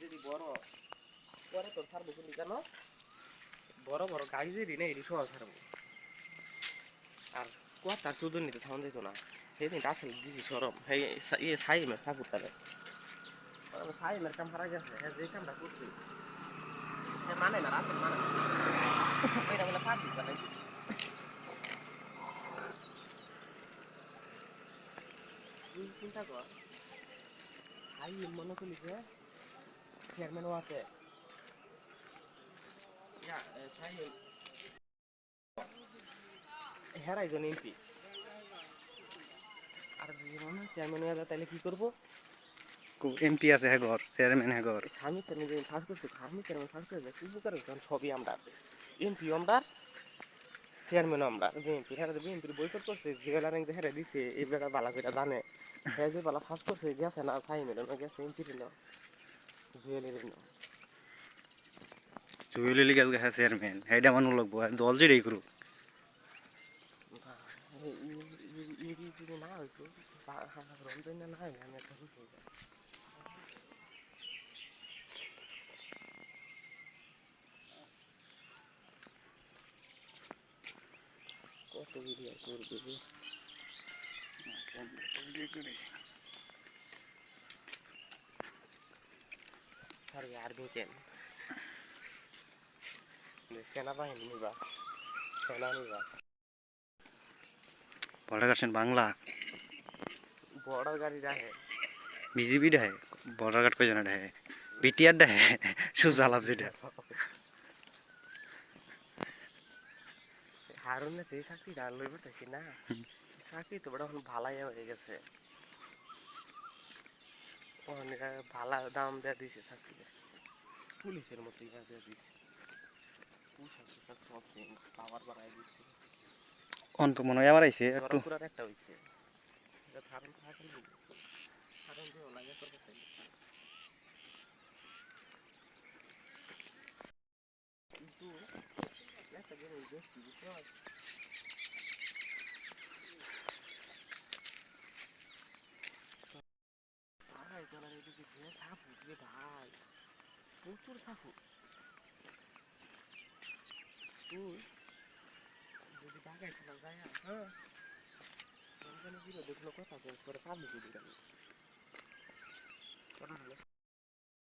যদি বড়, পরে তোর ছাড়বো কিন্তু জানোস বড় বড় গাড়ি যদি না এটি সহজ ছাড়বো। আর কোয়াটার চুদন নিতে থামন দিত না। সেদিন আসলে দিছি সরম। ইয়ে সাইমের মানে মানে কর। মনে করলি যে চেয়ারম্যানও আছে হেরাই জন এমপি আর যদি হয় চেয়ারম্যান হয়ে তাহলে কি করব? এমপি আছে হ্যাগর চেয়ারম্যান হ্যাগর স্বামী চেয়ারম্যান ফার্স্ট করছে স্বামী চেয়ারম্যান ফার্স্ট করে যায় কি করে কারণ সবই আমরা। এমপি আমরা চেয়ারম্যান আমরা। বিএনপি হ্যাঁ বিএনপির বৈঠক করছে যে হেরে দিছে এই বেলা বালা করে জানে। হ্যাঁ যে বালা ফার্স্ট করছে গেছে না সাইমের না গেছে এমপির না না। জুয়েলি গাছ গা চেয়ারম্যান হেডা মানুষ লাগবো দল যেটাই করুক ইডি যদি না হইতো রমজান না হয় আমি একটা খুশি হয়ে যাই কত ভিডিও করবে যে সরি আর্মি কেন সেনাবাহিনী নিবা সেনা নিবা বর্ডার গার্ড বাংলা। বড় গাড়ি রাখে বিজেপি ডাহে বর্ডার গার্ড কয়জন ডাহে? বিটিআর ডাহে সুজা লাভ যেটা। হারুনে সেই চাকরি ডাল লইব চাইছি না। চাকরি তো বড় এখন ভালাই হয়ে গেছে। ভালা দাম দেয়া দিছে চাকরি পুলিশের মতো ইয়া দেয়া দিছে। পাওয়ার বাড়াই দিচ্ছে অন্ত মনে হয় আবার আইছে একটু। একটা হইছে। লাগে কিন্তু একটা জিনিস দেখছি বুঝতে প্রচুর উঠ তুই যদি ঢাকায় ছিল যাই হ্যাঁ। দেখল কথা পাবলিক দিলাম কথা হলো